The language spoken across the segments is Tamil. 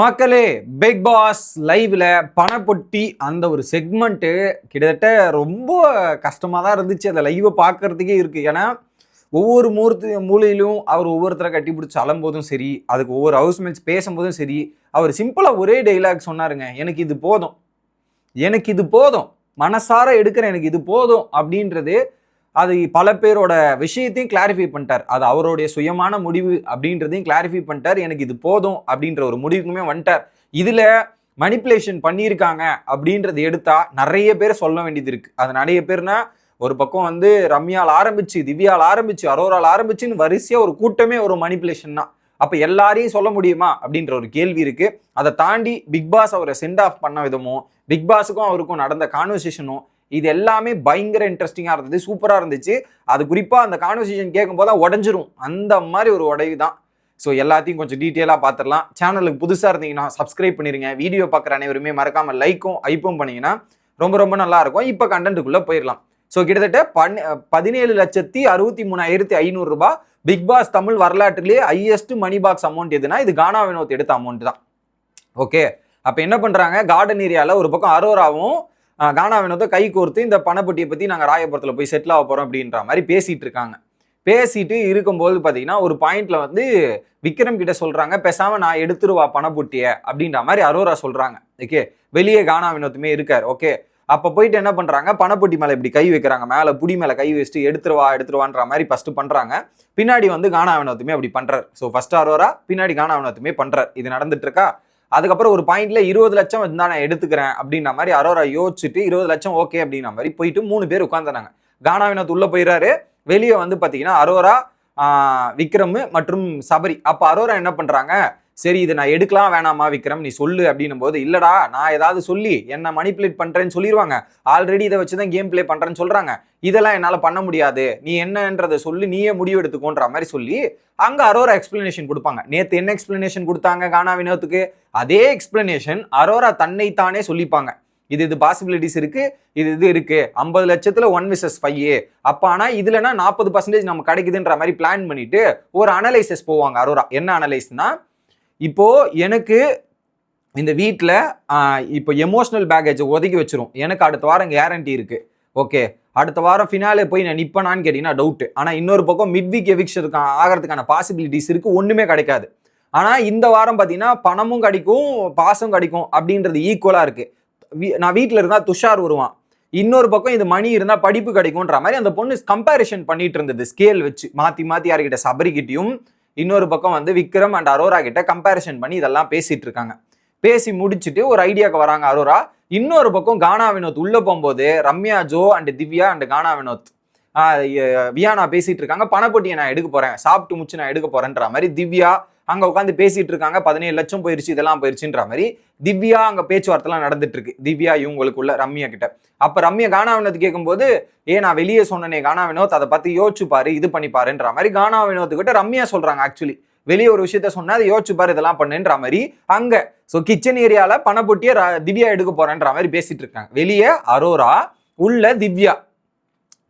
மக்களே பிக் பாஸ் லைவ்ல பணப்பொட்டி அந்த ஒரு செக்மெண்ட்டு கிட்டத்தட்ட ரொம்ப கஷ்டமாக தான் இருந்துச்சு. அந்த லைவை பார்க்கறதுக்கே இருக்குது ஏன்னா ஒவ்வொரு மூர்த்தி மூலையிலும் அவர் ஒவ்வொருத்தரை கட்டி பிடிச்சி அலம்போதும் சரி அதுக்கு ஒவ்வொரு ஹவுஸ்மேட்ஸ் பேசும்போதும் சரி அவர் சிம்பிளாக ஒரே டைலாக் சொன்னாருங்க எனக்கு இது போதும். எனக்கு இது போதும். மனசார எடுக்கிற எனக்கு இது போதும். அப்படின்றது அது பல பேரோட விஷயத்தையும் கிளாரிஃபை பண்ணிட்டார். அது அவருடைய சுயமான முடிவு அப்படின்றதையும் கிளாரிஃபை பண்ணிட்டார். எனக்கு இது போதும் அப்படின்ற ஒரு முடிவுக்குமே வந்துட்டார். இதில் மணிப்புலேஷன் பண்ணியிருக்காங்க அப்படின்றது எடுத்தால் நிறைய பேர் சொல்ல வேண்டியது இருக்குது அது நிறைய பேர்னா ஒரு பக்கம் வந்து ரம்யால் ஆரம்பிச்சு திவ்யால் ஆரம்பிச்சு அரோரால் ஆரம்பிச்சுன்னு வரிசையாக ஒரு கூட்டமே ஒரு மணிப்புலேஷன் தான். அப்போ எல்லாரையும் சொல்ல முடியுமா அப்படின்ற ஒரு கேள்வி இருக்குது அதை தாண்டி பிக் பாஸ் அவரை சென்ட் ஆஃப் பண்ண விதமும் பிக் பாஸுக்கும் அவருக்கும் நடந்த கான்வர்சேஷனும் இது எல்லாமே பயங்கர இன்ட்ரெஸ்டிங்காக இருந்தது சூப்பராக இருந்துச்சு. அது குறிப்பாக அந்த கான்வர்சேஷன் கேட்கும்போது தான் உடஞ்சிரும். அந்த மாதிரி ஒரு உடைவு தான். ஸோ எல்லாத்தையும் கொஞ்சம் டீட்டெயிலாக பார்த்துடலாம் சேனலுக்கு புதுசாக இருந்தீங்கன்னா சப்ஸ்கிரைப் பண்ணிருங்க. வீடியோ பார்க்குற அனைவருமே மறக்காமல் லைக்கும் ஐப்பும் பண்ணிங்கன்னா ரொம்ப ரொம்ப நல்லா இருக்கும். இப்போ கண்டென்ட்டுக்குள்ளே போயிடலாம். ஸோ கிட்டத்தட்ட பன் பதினேழு லட்சத்தி அறுபத்தி மூணாயிரத்தி ஐநூறுரூபா பிக் பாஸ் தமிழ் வரலாற்றுலேயே ஹையஸ்ட் மணி பாக்ஸ் அமௌண்ட் எதுனா இது கானா வினோத் எடுத்த அமௌண்ட் தான். ஓகே அப்போ என்ன பண்ணுறாங்க கார்டன் ஏரியாவில் ஒரு பக்கம் அரோராவும் கானா வினோத்தை கை கோர்த்து இந்த பணப்பட்டியை பற்றி நாங்கள் ராயபுரத்தில் போய் செட்டில் ஆக போகிறோம் அப்படின்ற மாதிரி பேசிகிட்டு இருக்காங்க. பேசிட்டு இருக்கும்போது பார்த்தீங்கன்னா ஒரு பாயிண்ட்ல வந்து விக்ரம் கிட்ட சொல்றாங்க பேசாம நான் எடுத்துருவா பணப்புட்டிய அப்படின்ற மாதிரி அரோரா சொல்றாங்க. ஓகே? வெளியே கானா வினோத்துமே இருக்காரு. ஓகே? அப்ப போயிட்டு என்ன பண்றாங்க? பணப்பொட்டி மேல இப்படி கை வைக்கிறாங்க. மேல புடி மேல கை வச்சுட்டு எடுத்துருவா எடுத்துருவான்ற மாதிரி ஃபர்ஸ்ட் பண்றாங்க. பின்னாடி வந்து கானா வினோத்துமே அப்படி பண்றாரு. ஸோ ஃபர்ஸ்ட் அரோரா பின்னாடி கானா வினோத்துமே பண்றாரு. இது நடந்துட்டு இருக்கா? அதுக்கப்புறம் ஒரு பாயிண்ட்ல இருபது லட்சம் இருந்தா நான் எடுத்துக்கிறேன் அப்படின்ற மாதிரி அரோரா யோசிச்சுட்டு இருபது லட்சம் ஓகே அப்படின்ற மாதிரி போயிட்டு மூணு பேர் உட்காந்துறாங்க கானா உள்ள போயிடுறாரு வெளியே வந்து பார்த்தீங்கன்னா அரோரா ஆஹ், விக்ரம் மற்றும் சபரி. அப்போ அரோரா என்ன பண்றாங்க? சரி இதை நான் எடுக்கலாம் வேணாமா விக்ரம்? நீ சொல்லு அப்படின்னும் போது இல்லடா நான் ஏதாவது சொல்லி என்ன மணிப்புலேட் பண்ணுறேன்னு சொல்லிடுவாங்க ஆல்ரெடி இதை வச்சு தான் கேம் ப்ளே பண்ணுறேன்னு சொல்கிறாங்க இதெல்லாம் என்னால் பண்ண முடியாது. நீ என்னன்றதை சொல்லி நீயே முடிவு எடுத்துக்கோன்ற மாதிரி சொல்லி அங்கே அரோரா எக்ஸ்பிளனேஷன் கொடுப்பாங்க. நேற்று என்ன எக்ஸ்பிளனேஷன் கொடுத்தாங்க கானா வினோத்துக்கு? அதே எக்ஸ்பிளனேஷன் அரோரா தன்னைத்தானே சொல்லிப்பாங்க. இது இது பாசிபிலிட்டிஸ் இருக்கு இது இது இருக்கு. ஐம்பது லட்சத்துல ஒன் விசஸ் ஃபைவ் அப்ப ஆனா இதுலனா நாற்பது பர்சன்டேஜ் நம்ம கிடைக்குதுன்ற மாதிரி பிளான் பண்ணிட்டு ஒரு அனலைசஸ் போவாங்க அரோரா என்ன அனலைஸ்னா இப்போது எனக்கு இந்த வீட்டில் இப்போ எமோஷ்னல் பேக்கேஜை ஒதுக்கி வச்சிரும். எனக்கு அடுத்த வாரம் கேரண்டி இருக்குது ஓகே அடுத்த வாரம் ஃபினாலே போய் நான் நிற்பனான்னு கேட்டிங்கன்னா டவுட்டு ஆனால் இன்னொரு பக்கம் மிட் வீக் எவிக்ஷன் ஆகிறதுக்கான பாசிபிலிட்டிஸ் இருக்குது ஒன்றுமே கிடைக்காது. ஆனால் இந்த வாரம் பார்த்தீங்கன்னா பணமும் கிடைக்கும் பாசம் கிடைக்கும் அப்படின்றது ஈக்குவலாக இருக்குது வீ- நான் வீட்டில் இருந்தால் துஷார் வருவான். இன்னொரு பக்கம் இது மணி இருந்தால் படிப்பு கிடைக்கும்ன்ற மாதிரி அந்த பொண்ணு கம்பேரிஷன் பண்ணிட்டு இருந்தது ஸ்கேல் வச்சு. மாற்றி மாற்றி யார்கிட்ட சபரிக்கிட்டையும் இன்னொரு பக்கம் வந்து விக்ரம் அண்ட் அரோரா கிட்ட கம்பேரிசன் பண்ணி இதெல்லாம் பேசிட்டு இருக்காங்க. பேசி முடிச்சுட்டு ஒரு ஐடியாவுக்கு வராங்க அரோரா. இன்னொரு பக்கம் கானா வினோத் உள்ளே போகும்போது ரம்யா ஜோ அண்ட் திவ்யா அண்ட் கானா வினோத் வியானா பேசிட்டு இருக்காங்க. பணப்பொட்டியை நான் எடுக்க போறேன். சாப்பிட்டு முச்சு நான் எடுக்க போறேன்ற மாதிரி திவ்யா அங்க உட்காந்து பேசிட்டு இருக்காங்க. பதினேழு லட்சம் போயிருச்சு இதெல்லாம் போயிருச்சுன்ற மாதிரி திவ்யா அங்க பேச்சுவார்த்தைலாம் நடந்துட்டு இருக்கு திவ்யா இவங்களுக்குள்ள ரம்யா கிட்ட. அப்ப ரம்யா கானா கேட்கும்போது ஏ நான் வெளியே சொன்னனே கானா வினோத் அதை பத்தி யோசிச்சு பாரு இது பண்ணி பாருன்ற மாதிரி கானா வினோத்துக்கிட்ட ரம்யா சொல்றாங்க ஆக்சுவலி வெளியே ஒரு விஷயத்த சொன்னா அதை யோசிச்சு பாரு இதெல்லாம் பண்ணுன்ற மாதிரி அங்க. ஸோ கிச்சன் ஏரியால பணப்பொட்டியை திவ்யா எடுக்க போறேன்ற மாதிரி பேசிட்டு இருக்காங்க. வெளியே அரோரா உள்ள திவ்யா.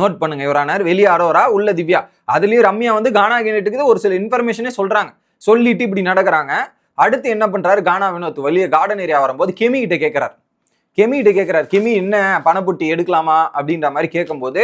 நோட் பண்ணுங்க இவரானார். வெளியே அரோரா உள்ள திவ்யா. அதுலயும் ரம்யா வந்து கானா கேட்டுக்கு ஒரு சில இன்ஃபர்மேஷனே சொல்றாங்க. சொல்லிட்டு இப்படி நடக்கிறாங்க. அடுத்து என்ன பண்றாரு? கானா வினோத் வெளியே கார்டன் ஏரியா வரும்போது கெமி கிட்ட கேட்கிறார் கெமி கிட்ட கேட்கிறார் கெமி என்ன பணப்புட்டி எடுக்கலாமா? அப்படின்ற மாதிரி கேட்கும்போது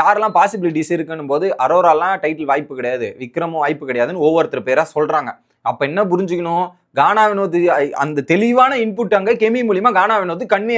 யாரெல்லாம் பாசிபிலிட்டிஸ் இருக்குன்னு போது அரோராலாம் டைட்டில் வாய்ப்பு கிடையாது. விக்ரமும் வாய்ப்பு கிடையாதுன்னு ஒவ்வொருத்தர் பேரா சொல்றாங்க. அப்ப என்ன புரிஞ்சுக்கணும்? கானா வினோத் அந்த தெளிவான இன்புட் அங்க கெமி மூலியமா கானா வினோத் கம்மி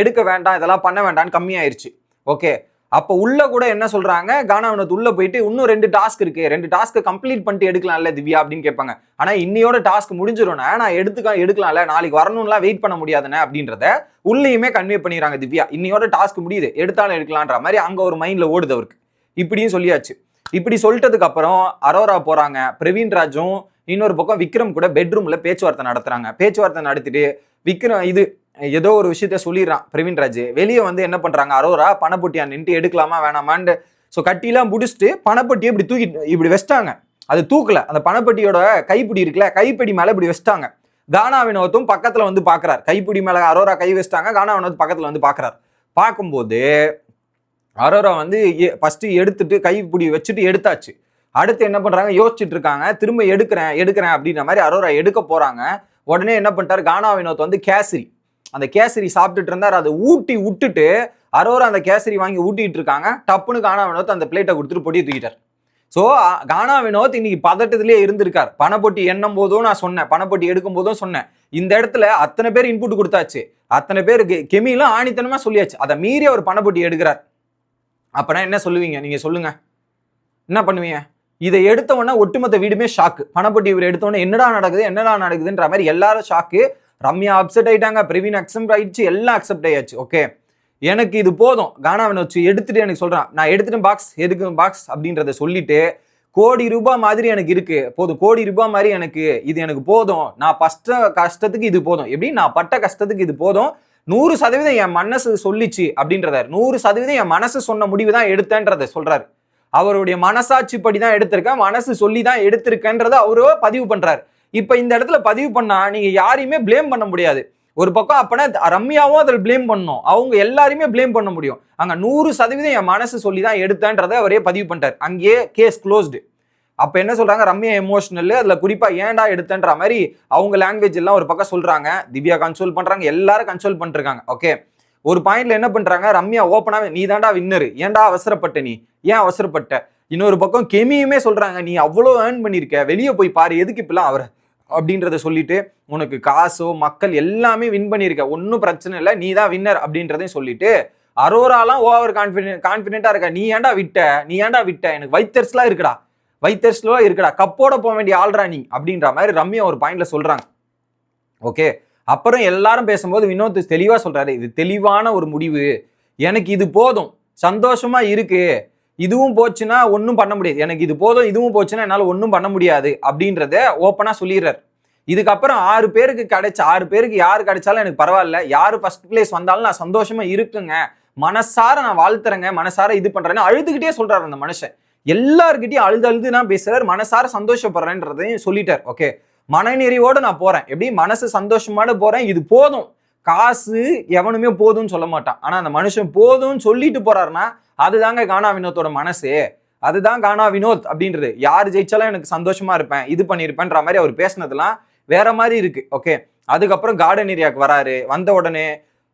எடுக்க வேண்டாம் இதெல்லாம் பண்ண வேண்டாம்னு கம்மி ஆயிடுச்சு ஓகே அப்போ உள்ள கூட என்ன சொல்றாங்க? கானாவினத்து உள்ள போயிட்டு இன்னும் ரெண்டு டாஸ்க் இருக்கு. ரெண்டு டாஸ்க் கம்ப்ளீட் பண்ணிட்டு எடுக்கலாம்ல திவ்யா அப்படின்னு கேட்பாங்க. ஆனா இன்னையோட டாஸ்க் முடிஞ்சிடும்னா நான் எடுத்துக்க எடுக்கலாம்ல நாளைக்கு வரணும்லாம் வெயிட் பண்ண முடியாதுண்ணே அப்படின்றத உள்ளேயுமே கன்வே பண்ணிடுறாங்க திவ்யா. இன்னையோட டாஸ்க் முடியுது. எடுத்தாலும் எடுக்கலான்ற மாதிரி அங்க ஒரு மைண்ட்ல ஓடுது அவருக்கு. இப்படியும் சொல்லியாச்சு. இப்படி சொல்லிட்டதுக்கு அப்புறம் அரோரா போறாங்க. பிரவீன் ராஜும் இன்னொரு பக்கம் விக்ரம் கூட பெட்ரூம்ல பேச்சுவார்த்தை நடத்துறாங்க. பேச்சுவார்த்தை நடத்திட்டு விக்ரம் இது ஏதோ ஒரு விஷயத்த சொல்லிடுறான் பிரவீன் ராஜ். வெளியே வந்து என்ன பண்றாங்க? அரோரா பணப்பொட்டியா நின்று எடுக்கலாமா வேணாமான்னு ஸோ கட்டிலாம் முடிச்சுட்டு பணப்பட்டியை இப்படி தூக்கி இப்படி வச்சிட்டாங்க. அது தூக்கல. அந்த பணப்பட்டியோட கைப்பிடி இருக்குல்ல கைப்பிடி மேல இப்படி வச்சிட்டாங்க. கானா வினோத்தும் பக்கத்துல வந்து பார்க்குறார் கைப்பிடி மேல அரோரா கை வச்சிட்டாங்க கானா வினோத் பக்கத்துல வந்து பாக்குறார். பார்க்கும்போது அரோரா வந்து ஃபர்ஸ்ட் எடுத்துட்டு கைப்பிடி வச்சுட்டு எடுத்தாச்சு. அடுத்து என்ன பண்றாங்க? யோசிச்சுட்டு இருக்காங்க. திரும்ப எடுக்கிறேன் எடுக்கிறேன் அப்படின்ற மாதிரி அரோரா எடுக்க போறாங்க. உடனே என்ன பண்ணிட்டாரு? கானா வினோத் வந்து கேசரி. அந்த கேசரி சாப்பிட்டுட்டு இருந்தார் அதை ஊட்டி விட்டுட்டு அரோரா அந்த கேசரி வாங்கி ஊட்டிட்டு இருக்காங்க. டப்புன்னு காணா வினோத் அந்த பிளேட்டை கொடுத்துட்டு பொடி தூக்கிட்டார். ஸோ கானா வினோத் இன்னைக்கு பதட்டத்திலே இருந்திருக்கார். பணப்பொட்டி எண்ணும் போதும் நான் சொன்னேன். பணப்பொட்டி எடுக்கும் போதும் சொன்னேன். இந்த இடத்துல அத்தனை பேர் இன்புட் கொடுத்தாச்சு. அத்தனை பேருக்கு கெமிலும் ஆணித்தனமா சொல்லியாச்சு. அதை மீறி அவர் பணப்பொட்டி எடுக்கிறார். அப்பனா என்ன சொல்லுவீங்க? நீங்க சொல்லுங்க. என்ன பண்ணுவீங்க? இதை எடுத்த உடனே ஒட்டுமொத்த வீடுமே ஷாக்கு பணப்பொட்டி இவர் எடுத்த உடனே என்னடா நடக்குது என்னடா நடக்குதுன்ற மாதிரி எல்லாரும் ஷாக்கு ரம்யா அப்செட் ஆயிட்டாங்க. பிரவீன் அக்செப்ட் ஆயிடுச்சு. எல்லாம் அக்செப்ட் ஆயாச்சு. ஓகே எனக்கு இது போதும். கானாவின் வச்சு எடுத்துட்டு எனக்கு சொல்கிறான் நான் எடுத்துட்டு பாக்ஸ் எதுக்கு பாக்ஸ் அப்படின்றத சொல்லிட்டு கோடி ரூபாய் மாதிரி எனக்கு இருக்கு. போதும். கோடி ரூபாய் மாதிரி எனக்கு இது எனக்கு போதும். நான் பஸ்ட கஷ்டத்துக்கு இது போதும். எப்படி? நான் பட்ட கஷ்டத்துக்கு இது போதும். நூறு சதவீதம் என் மனசு சொல்லிச்சு அப்படின்றதாரு. நூறு சதவீதம் என் மனசு சொன்ன முடிவு தான் எடுத்தேன்றதை சொல்றாரு. அவருடைய மனசாட்சிப்படி தான் எடுத்திருக்கேன். மனசு சொல்லி தான் எடுத்திருக்கேன்றதை அவரோ பதிவு பண்றாரு. இப்போ இந்த இடத்துல பதிவு பண்ணா நீங்க யாரையுமே ப்ளேம் பண்ண முடியாது. ஒரு பக்கம் அப்பனா ரம்யாவும் அதில் ப்ளேம் பண்ணும். அவங்க எல்லாருமே ப்ளேம் பண்ண முடியும். அங்கே நூறு சதவீதம் என் மனசு சொல்லி தான் எடுத்தேன்றதை அவரே பதிவு பண்ணிட்டார். அங்கேயே கேஸ் க்ளோஸ்டு அப்போ என்ன சொல்கிறாங்க ரம்யா எமோஷனல் அதில் குறிப்பாக ஏன்டா எடுத்தன்ற மாதிரி அவங்க லாங்குவேஜ் எல்லாம் ஒரு பக்கம் சொல்கிறாங்க திவ்யா கன்சோல் பண்ணுறாங்க எல்லாரும் கன்சோல் பண்ணிருக்காங்க. ஓகே ஒரு பாயிண்ட்ல என்ன பண்றாங்க? ரம்யா ஓப்பனாக நீ தாண்டா வின்னரு ஏன்டா அவசரப்பட்ட நீ? ஏன் அவசரப்பட்ட? இன்னொரு பக்கம் கெமியுமே சொல்றாங்க. நீ அவ்வளோ ஏர்ன் பண்ணியிருக்க வெளியே போய் பாரு. எதுக்கு இப்பெல்லாம் அவரை அப்படின்றத சொல்லிட்டு உனக்கு காசோ மக்கள் எல்லாமே வின் பண்ணியிருக்க ஒன்றும் பிரச்சனை இல்லை. நீ தான் வின்னர் அப்படின்றதையும் சொல்லிட்டு அரோராலாம் ஓவர் கான்ஃபிடென்ட் கான்ஃபிடென்ட்டாக இருக்க? நீ ஏன்டா விட்ட? நீ ஏன்டா விட்ட? எனக்கு வைத்தர்ஸ்லாம் இருக்கடா. வைத்தர்ஸ்லாம் இருக்கடா. கப்போட போக வேண்டிய ஆள்ரா நீ. அப்படின்ற மாதிரி ரம்யா ஒரு பாயிண்ட்ல சொல்றாங்க. ஓகே அப்புறம் எல்லாரும் பேசும்போது வினோத் தெளிவாக சொல்றாரு. இது தெளிவான ஒரு முடிவு. எனக்கு இது போதும். சந்தோஷமா இருக்கு. இதுவும் போச்சுன்னா ஒன்றும் பண்ண முடியாது. எனக்கு இது போதும் இதுவும் போச்சுன்னா என்னால் ஒன்றும் பண்ண முடியாது அப்படின்றத ஓப்பனாக சொல்லிடுறாரு. இதுக்கப்புறம் ஆறு பேருக்கு கிடைச்ச ஆறு பேருக்கு யார் கிடைச்சாலும் எனக்கு பரவாயில்ல. யார் ஃபர்ஸ்ட் பிளேஸ் வந்தாலும் நான் சந்தோஷமா இருக்குங்க. மனசார நான் வாழ்த்துறேங்க. மனசார இது பண்றேன்னு அழுதுகிட்டே சொல்றாரு அந்த மனுஷன். எல்லாருக்கிட்டையும் அழுது அழுது நான் பேசுறாரு. மனசார சந்தோஷப்படுறேன்றதையும் சொல்லிட்டார். ஓகே மனநெறிவோட நான் போறேன். எப்படி? மனசு சந்தோஷமாட போறேன். இது போதும். காசு எவனுமே போதும்னு சொல்ல மாட்டான். ஆனால் அந்த மனுஷன் போதும்னு சொல்லிட்டு போறாருன்னா அதுதாங்க கானா வினோத்தோட மனசு. அதுதான் கானா வினோத் அப்படின்றது. யார் ஜெயிச்சாலும் எனக்கு சந்தோஷமா இருப்பேன் இது பண்ணியிருப்பேன்ற மாதிரி அவர் பேசினதுலாம் வேற மாதிரி இருக்கு. ஓகே? அதுக்கப்புறம் கார்டன் ஏரியாவுக்கு வராரு. வந்த உடனே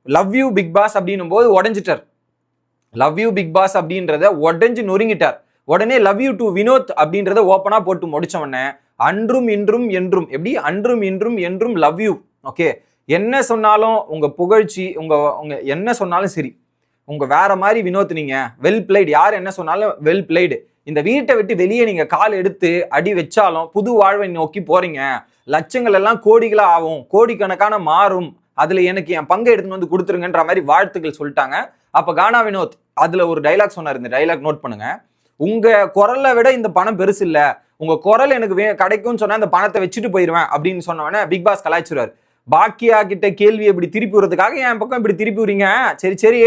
லவ் யூ பிக் பாஸ் அப்படின்னும் போது உடஞ்சிட்டார். லவ் யூ பிக் பாஸ் அப்படின்றத உடஞ்சு நொறுங்கிட்டார். உடனே லவ் யூ டு வினோத் அப்படின்றத ஓப்பனாக போட்டு முடிச்ச உடனே அன்றும் இன்றும் என்றும் எப்படி? அன்றும் இன்றும் என்றும் லவ் யூ ஓகே? என்ன சொன்னாலும் உங்கள் புகழ்ச்சி உங்கள் உங்கள் என்ன சொன்னாலும் சரி. உங்கள் வேற மாதிரி வினோத் நீங்கள் வெல் பிளேடு யார் என்ன சொன்னாலும் வெல் பிளேடு இந்த வீட்டை விட்டு வெளியே நீங்கள் கால் எடுத்து அடி வச்சாலும் புது வாழ்வை நோக்கி போகிறீங்க லட்சங்கள் எல்லாம் கோடிகளாக ஆகும். கோடிக்கணக்கான மாறும். அதில் எனக்கு என் பங்கை எடுத்துன்னு வந்து கொடுத்துருங்கன்ற மாதிரி வாழ்த்துக்கள் சொல்லிட்டாங்க. அப்போ கானா வினோத் அதில் ஒரு டைலாக் சொன்னார். இந்த டைலாக் நோட் பண்ணுங்க. உங்கள் குரலை விட இந்த பணம் பெருசு இல்லை உங்கள் குரல் எனக்கு வே கிடைக்கும்னு சொன்னால் இந்த பணத்தை வச்சுட்டு போயிடுவேன் அப்படின்னு சொன்னவொடனே பிக் பாஸ் கலாய்ச்சிடுவார் பாக்கியா கிட்ட கேள்வி இப்படி திருப்பி விடுறதுக்காக என் பக்கம் இப்படி திருப்பி விடுறீங்க? சரி சரி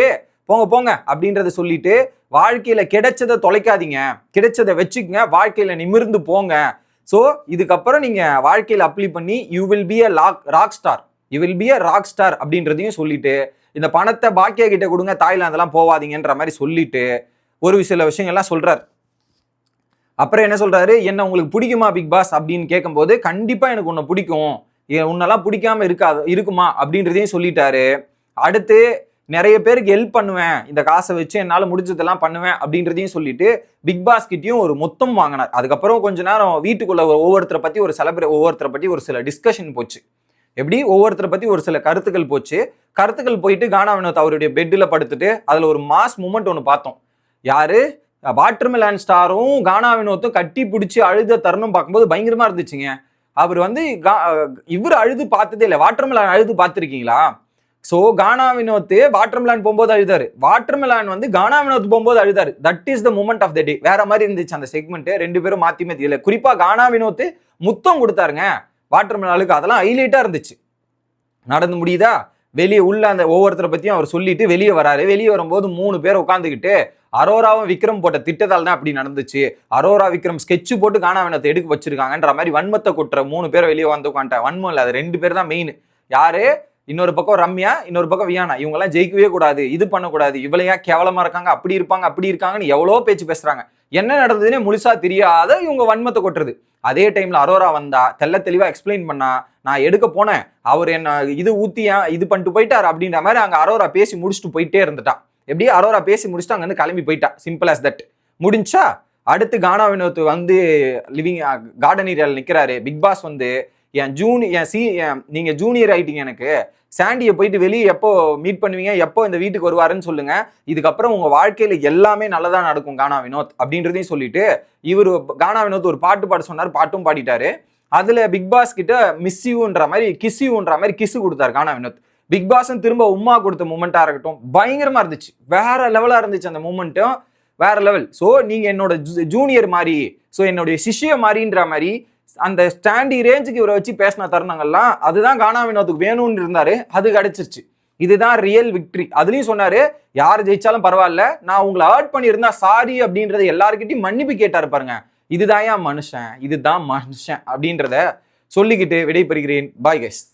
போங்க போங்க அப்படின்றத சொல்லிட்டு வாழ்க்கையில கிடைச்சதை தொலைக்காதீங்க. கிடைச்சதை வச்சுக்கங்க. வாழ்க்கையில நிமிர்ந்து போங்க. ஸோ இதுக்கப்புறம் நீங்க வாழ்க்கையில அப்ளை பண்ணி you will be a lock rock star you will be a rock star அப்படின்றதையும் சொல்லிட்டு இந்த பணத்தை பாக்கியா கிட்ட கொடுங்க தாய்லாந்தெல்லாம் போவாதீங்கன்ற மாதிரி சொல்லிட்டு ஒரு சில விஷயங்கள்லாம் சொல்றாரு. அப்புறம் என்ன சொல்றாரு? என்ன உங்களுக்கு பிடிக்குமா பிக் பாஸ்? அப்படின்னு கேட்கும்போது கண்டிப்பா எனக்கு உன்னை பிடிக்கும். உன்னெல்லாம் பிடிக்காம இருக்காது இருக்குமா? அப்படின்றதையும் சொல்லிட்டாரு. அடுத்து நிறைய பேருக்கு ஹெல்ப் பண்ணுவேன். இந்த காசை வச்சு என்னால் முடிஞ்சதெல்லாம் பண்ணுவேன் அப்படின்றதையும் சொல்லிட்டு பிக் பாஸ்கிட்டையும் ஒரு மொத்தம் வாங்கினார். அதுக்கப்புறம் கொஞ்ச நேரம் வீட்டுக்குள்ள ஒவ்வொருத்தரை பற்றி ஒரு செலிப்ரே ஒவ்வொருத்தரை பற்றி ஒரு சில டிஸ்கஷன் போச்சு. எப்படி? ஒவ்வொருத்தரை பற்றி ஒரு சில கருத்துக்கள் போச்சு. கருத்துக்கள் போயிட்டு கானா வினோத் அவருடைய பெட்டில் படுத்துட்டு அதில் ஒரு மாஸ் மூமெண்ட் ஒன்று பார்த்தோம். யாரு? வாட்டர்மெலான் ஸ்டாரும் கானா வினோத்தும் கட்டி பிடிச்சி அழுத தருணம் பார்க்கும்போது பயங்கரமாக இருந்துச்சுங்க. அவர் வந்து இவர் அழுது பார்த்ததே இல்லை. வாட்டர்மெலான் அழுது பார்த்துருக்கீங்களா? ஸோ கானா வினோத் வாட்டர்மெலான் போகும்போது அழுதாரு. வாட்டர்மெலான் வந்து கானா வினோத் போகும்போது அழுதாரு. That is the moment of the day வேற மாதிரி இருந்துச்சு அந்த செக்மெண்ட்டு ரெண்டு பேரும் மாத்தி மாத்தி. இல்லை கானா வினோத் முத்தம் கொடுத்தாருங்க. வாட்டர்மெலானுக்கு அதெல்லாம் ஹைலைட்டாக இருந்துச்சு. நடந்து முடியுதா? வெளியே உள்ள அந்த ஒவ்வொருத்தரை பத்தியும் அவர் சொல்லிட்டு வெளியே வராரு. வெளியே வரும்போது மூணு பேர் உட்காந்துக்கிட்டு அரோராவும் விக்ரம் போட்ட திட்டத்தால் தான் அப்படி நடந்துச்சு. அரோரா விக்ரம் ஸ்கெட்ச் போட்டு காணாவினத்தை எடுக்க வச்சிருக்காங்கன்ற மாதிரி வன்மத்தை கொட்டுற மூணு பேர் வெளியே வந்து உட்காந்துட்டேன் வன்மம் இல்லை அது ரெண்டு பேர் தான் மெயின் யாரு? இன்னொரு பக்கம் ரம்யா இன்னொரு பக்கம் வியானா. இவங்கெல்லாம் ஜெயிக்கவே கூடாது இது பண்ணக்கூடாது. இவ்வளையா கேவலமா இருக்காங்க அப்படி இருப்பாங்க அப்படி இருக்காங்கன்னு எவ்வளோ பேச்சு பேசுறாங்க. என்ன நடந்ததுன்னே முழுசா தெரியாத இவங்க வன்மத்தை கொட்டுறது. அதே டைம்ல அரோரா வந்தா தெள்ள தெளிவா எக்ஸ்பிளைன் பண்ணா நான் எடுக்க போனேன். அவர் என்ன இது ஊத்தியா இது பண்ணிட்டு போயிட்டார்? அப்படின்ற மாதிரி அங்க அரோரா பேசி முடிச்சுட்டு போயிட்டே இருந்துட்டான் எப்படி அரோரா பேசி முடிச்சுட்டு அங்க வந்து கிளம்பி போயிட்டா. சிம்பிள் அஸ் தட் முடிஞ்சா அடுத்து கானா வினோத் வந்து லிவிங் கார்டன் ஏரியாவில் நிற்கிறாரு பிக் பாஸ் வந்து என் ஜூனி என் சி என் நீங்கள் ஜூனியர் ஆகிட்டீங்க எனக்கு. சாண்டியை போயிட்டு வெளியே எப்போ மீட் பண்ணுவீங்க? எப்போ இந்த வீட்டுக்கு வருவாருன்னு சொல்லுங்க. இதுக்கப்புறம் உங்க வாழ்க்கையில எல்லாமே நல்லதா நடக்கும் கானா வினோத் அப்படின்றதையும் சொல்லிட்டு இவர் கானா வினோத் ஒரு பாட்டு பாட சொன்னார் பாட்டும் பாடிட்டாரு. அதுல பிக் பாஸ் கிட்ட மிஸ்யூன்ற மாதிரி கிஸ்யூன்ற மாதிரி கிஸ் கொடுத்தாரு கானா வினோத். பிக் பாஸும் திரும்ப உமா கொடுத்த மூமெண்ட்டா இருக்கட்டும் பயங்கரமா இருந்துச்சு. வேற லெவலா இருந்துச்சு அந்த மூமெண்ட்டும் வேற லெவல் ஸோ நீங்க என்னோட ஜூனியர் மாதிரி ஸோ என்னுடைய சிஷ்ய மாதிரின்ற மாதிரி அந்த ஸ்டாண்டி ரேஞ்சுக்கு இவரை வச்சு பேசின தருணங்கள்லாம் அதுதான் கானா வினோத்துக்கு வேணும்னு இருந்தாரு. அது கிடைச்சிருச்சு. இதுதான் ரியல் விக்ட்ரி அதுலயும் சொன்னாரு யார் ஜெயிச்சாலும் பரவாயில்ல. நான் உங்களை ஹர்ட் பண்ணியிருந்தா சாரி அப்படின்றத எல்லாருக்கிட்டையும் மன்னிப்பு கேட்டாரு பாருங்க. இதுதான் ஏன் மனுஷன். இதுதான் மனுஷன் அப்படின்றத சொல்லிக்கிட்டு விடைபெறுகிறேன். Bye guys